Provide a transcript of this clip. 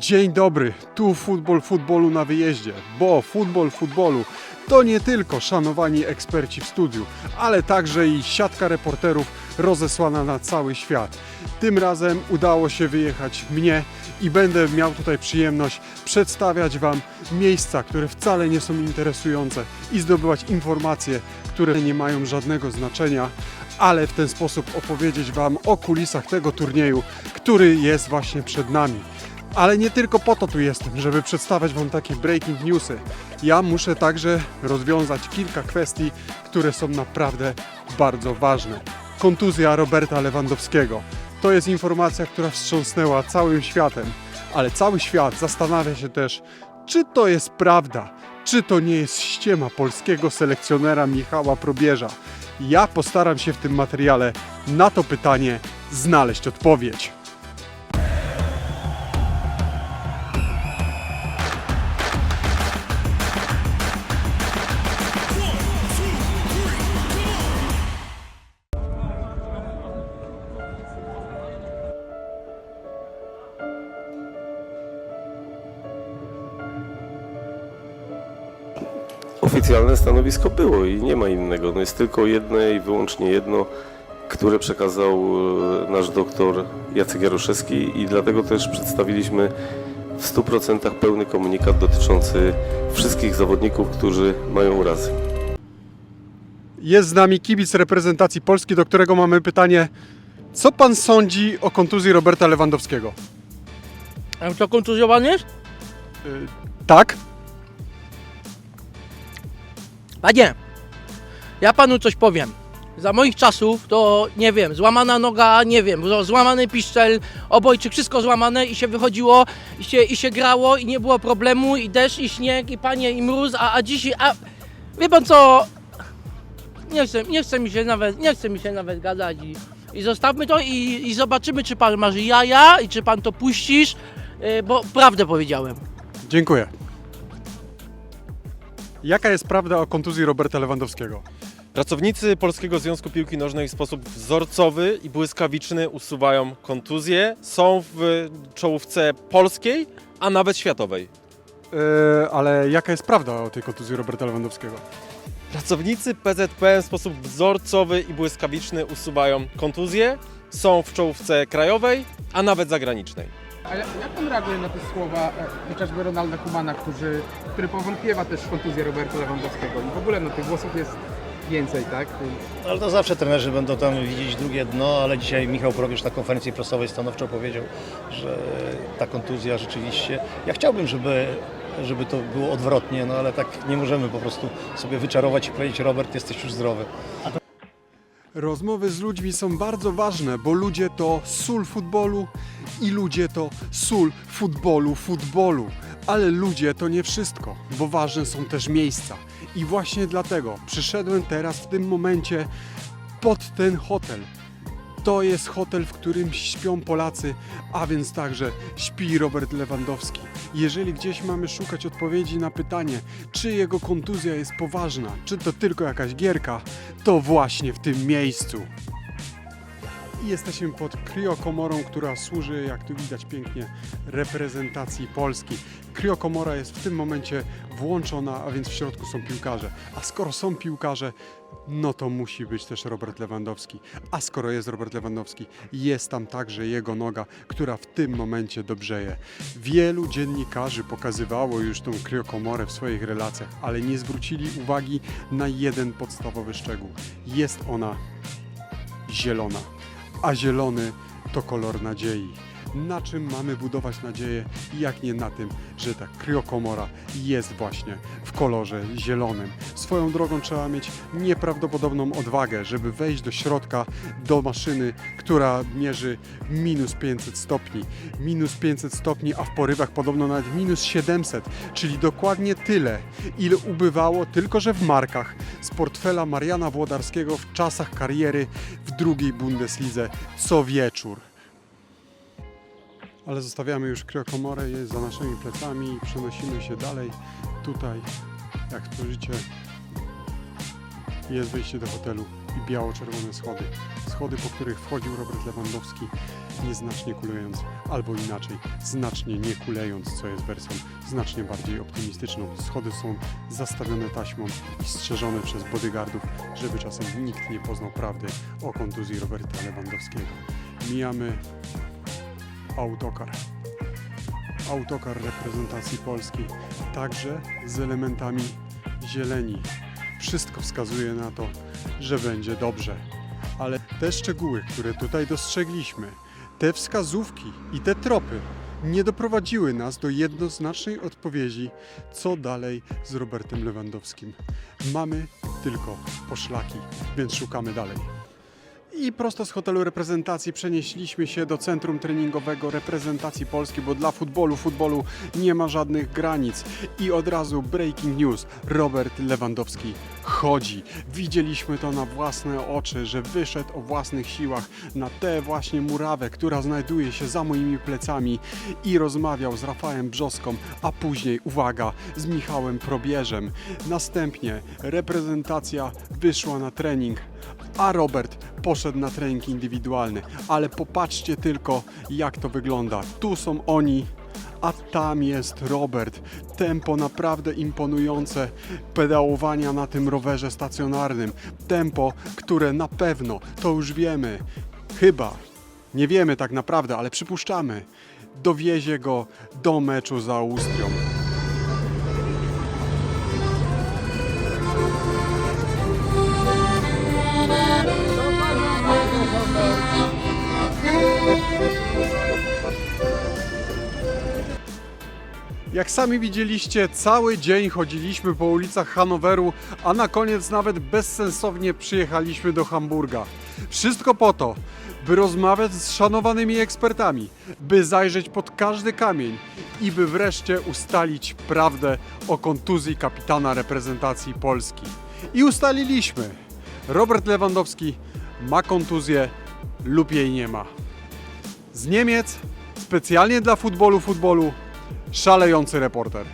Dzień dobry, tu futbol futbolu na wyjeździe, bo futbol futbolu to nie tylko szanowani eksperci w studiu, ale także i siatka reporterów rozesłana na cały świat. Tym razem udało się wyjechać mnie i będę miał tutaj przyjemność przedstawiać Wam miejsca, które wcale nie są interesujące i zdobywać informacje, które nie mają żadnego znaczenia, ale w ten sposób opowiedzieć Wam o kulisach tego turnieju, który jest właśnie przed nami. Ale nie tylko po to tu jestem, żeby przedstawiać Wam takie breaking newsy. Ja muszę także rozwiązać kilka kwestii, które są naprawdę bardzo ważne. Kontuzja Roberta Lewandowskiego. To jest informacja, która wstrząsnęła całym światem, ale cały świat zastanawia się też, czy to jest prawda, czy to nie jest ściema polskiego selekcjonera Michała Probierza. Ja postaram się w tym materiale na to pytanie znaleźć odpowiedź. Oficjalne stanowisko było i nie ma innego. No jest tylko jedne i wyłącznie jedno, które przekazał e, nasz doktor Jacek Jaroszewski i dlatego też przedstawiliśmy w 100% pełny komunikat dotyczący wszystkich zawodników, którzy mają urazy. Jest z nami kibic reprezentacji Polski, do którego mamy pytanie. Co pan sądzi o kontuzji Roberta Lewandowskiego? A to kontuzjowany jest? Y, tak? Panie, ja panu coś powiem. Za moich czasów to nie wiem, złamana noga, nie wiem, złamany piszczel, obojczyk, wszystko złamane i się wychodziło i się, i się grało i nie było problemu i deszcz i śnieg i panie i mróz, a, a dzisiaj, a wie pan co, nie chce, nie chce mi się nawet, nie chce mi się nawet gadać i, i zostawmy to i, i zobaczymy czy pan masz jaja i czy pan to puścisz, yy, bo prawdę powiedziałem. Dziękuję. Jaka jest prawda o kontuzji Roberta Lewandowskiego? Pracownicy Polskiego Związku Piłki Nożnej w sposób wzorcowy i błyskawiczny usuwają kontuzje. Są w czołówce polskiej, a nawet światowej. Yy, ale jaka jest prawda o tej kontuzji Roberta Lewandowskiego? Pracownicy PZPN w sposób wzorcowy i błyskawiczny usuwają kontuzje. Są w czołówce krajowej, a nawet zagranicznej. Ale jak pan reaguje na te słowa e, chociażby Ronalda Kumana, który, który powątpiewa też w kontuzję Roberta Lewandowskiego i w ogóle no, tych głosów jest więcej, tak? Ale to zawsze trenerzy będą tam widzieć drugie dno, ale dzisiaj Michał Probierz na konferencji prasowej stanowczo powiedział, że ta kontuzja rzeczywiście... Ja chciałbym, żeby, żeby to było odwrotnie, no ale tak nie możemy po prostu sobie wyczarować i powiedzieć Robert, jesteś już zdrowy. Rozmowy z ludźmi są bardzo ważne, bo ludzie to sól futbolu i ludzie to sól futbolu, futbolu. Ale ludzie to nie wszystko, bo ważne są też miejsca. I właśnie dlatego przyszedłem teraz w tym momencie pod ten hotel. To jest hotel, w którym śpią Polacy, a więc także śpi Robert Lewandowski. Jeżeli gdzieś mamy szukać odpowiedzi na pytanie, czy jego kontuzja jest poważna, czy to tylko jakaś gierka, to właśnie w tym miejscu. I Jesteśmy pod kriokomorą, która służy, jak tu widać pięknie, reprezentacji Polski. Kriokomora jest w tym momencie włączona, a więc w środku są piłkarze. A skoro są piłkarze, no to musi być też Robert Lewandowski. A skoro jest Robert Lewandowski, jest tam także jego noga, która w tym momencie dobrzeje. Wielu dziennikarzy pokazywało już tą kriokomorę w swoich relacjach, ale nie zwrócili uwagi na jeden podstawowy szczegół. Jest ona zielona, a zielony to kolor nadziei. Na czym mamy budować nadzieję, jak nie na tym, że ta kriokomora jest właśnie w kolorze zielonym. Swoją drogą trzeba mieć nieprawdopodobną odwagę, żeby wejść do środka, do maszyny, która mierzy minus 500 stopni. Minus 500 stopni, a w porywach podobno nawet minus 700, czyli dokładnie tyle, ile ubywało tylko że w markach z portfela Mariana Włodarskiego w czasach kariery w drugiej Bundeslidze co wieczór. Ale zostawiamy już kriokomorę, jest za naszymi plecami i przenosimy się dalej. Tutaj, jak spojrzycie, jest wejście do hotelu i biało-czerwone schody. Schody, po których wchodził Robert Lewandowski nieznacznie kulejąc, albo inaczej, znacznie nie kulejąc, co jest wersją znacznie bardziej optymistyczną. Schody są zastawione taśmą i strzeżone przez bodyguardów, żeby czasem nikt nie poznał prawdy o kontuzji Roberta Lewandowskiego. Mijamy autokar. Autokar reprezentacji Polski, także z elementami zieleni. Wszystko wskazuje na to, że będzie dobrze. Ale te szczegóły, które tutaj dostrzegliśmy, te wskazówki i te tropy nie doprowadziły nas do jednoznacznej odpowiedzi, co dalej z Robertem Lewandowskim. Mamy tylko poszlaki, więc szukamy dalej. I prosto z hotelu reprezentacji przenieśliśmy się do centrum treningowego reprezentacji Polski, bo dla futbolu, futbolu nie ma żadnych granic. I od razu breaking news. Robert Lewandowski chodzi. Widzieliśmy to na własne oczy, że wyszedł o własnych siłach na tę właśnie murawę, która znajduje się za moimi plecami i rozmawiał z Rafałem Brzoską, a później, uwaga, z Michałem Probierzem. Następnie reprezentacja wyszła na trening, a Robert poszedł na trening indywidualny. Ale popatrzcie tylko, jak to wygląda. Tu są oni, a tam jest Robert. Tempo naprawdę imponujące pedałowania na tym rowerze stacjonarnym. Tempo, które na pewno, to już wiemy, chyba, nie wiemy tak naprawdę, ale przypuszczamy, dowiezie go do meczu za Austrią. Jak sami widzieliście, cały dzień chodziliśmy po ulicach Hanoweru, a na koniec nawet bezsensownie przyjechaliśmy do Hamburga. Wszystko po to, by rozmawiać z szanowanymi ekspertami, by zajrzeć pod każdy kamień i by wreszcie ustalić prawdę o kontuzji kapitana reprezentacji Polski. I ustaliliśmy. Robert Lewandowski ma kontuzję lub jej nie ma. Z Niemiec, specjalnie dla futbolu futbolu, szalejący reporter.